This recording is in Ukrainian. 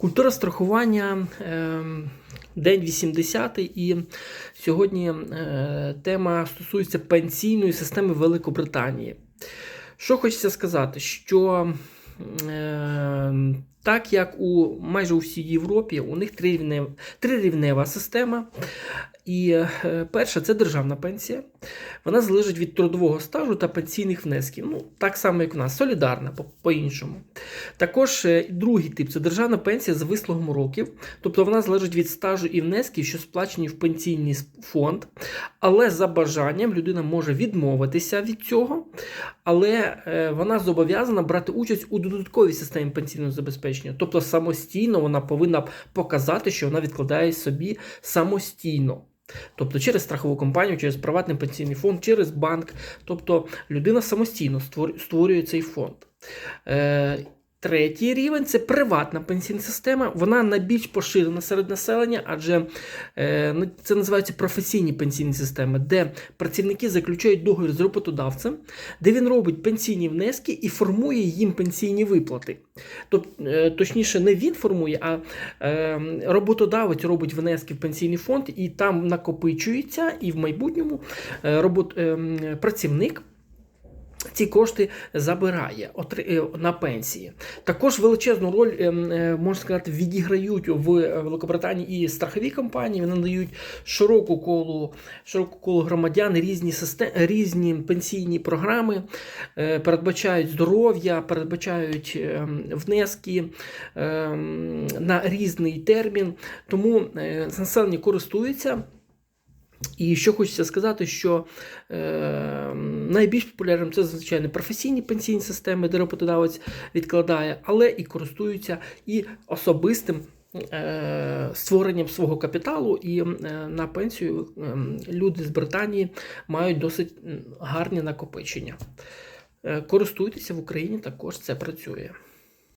Культура страхування е, день 80 і сьогодні е, тема стосується пенсійної системи Великобританії. Що хочеться сказати, що е, так як у майже у всій Європі, у них трирівнева, система. І е, перша це державна пенсія. Вона залежить від трудового стажу та пенсійних внесків. Ну, так само, як у нас, солідарна по- по-іншому. Також е, другий тип це державна пенсія за вислугом років, тобто вона залежить від стажу і внесків, що сплачені в пенсійний фонд, але за бажанням людина може відмовитися від цього, але е, вона зобов'язана брати участь у додатковій системі пенсійного забезпечення, тобто самостійно вона повинна показати, що вона відкладає собі самостійно. Тобто через страхову компанію, через приватний пенсійний фонд, через банк. Тобто людина самостійно створює цей фонд. Третій рівень це приватна пенсійна система. Вона найбільш поширена серед населення, адже е, ну, це називаються професійні пенсійні системи, де працівники заключають договір з роботодавцем, де він робить пенсійні внески і формує їм пенсійні виплати. Тобто, точніше, не він формує, а е, роботодавець робить внески в пенсійний фонд, і там накопичується, і в майбутньому е, робот, е, працівник. Ці кошти забирає е, на пенсії. Також величезну роль, ем, е, можна сказати, відіграють в е, Великобританії і страхові компанії. Вони надають широку колу, широку колу громадян різні, систем, різні пенсійні програми, передбачають здоров'я, передбачають ем, внески ем, на різний термін. Тому населення користується. І що хочеться сказати, що е, найбільш популярним це, звичайно, професійні пенсійні системи, де роботодавець відкладає, але і користуються і особистим е, створенням свого капіталу. І е, на пенсію люди з Британії мають досить гарні накопичення. Е, користуйтеся в Україні, також це працює.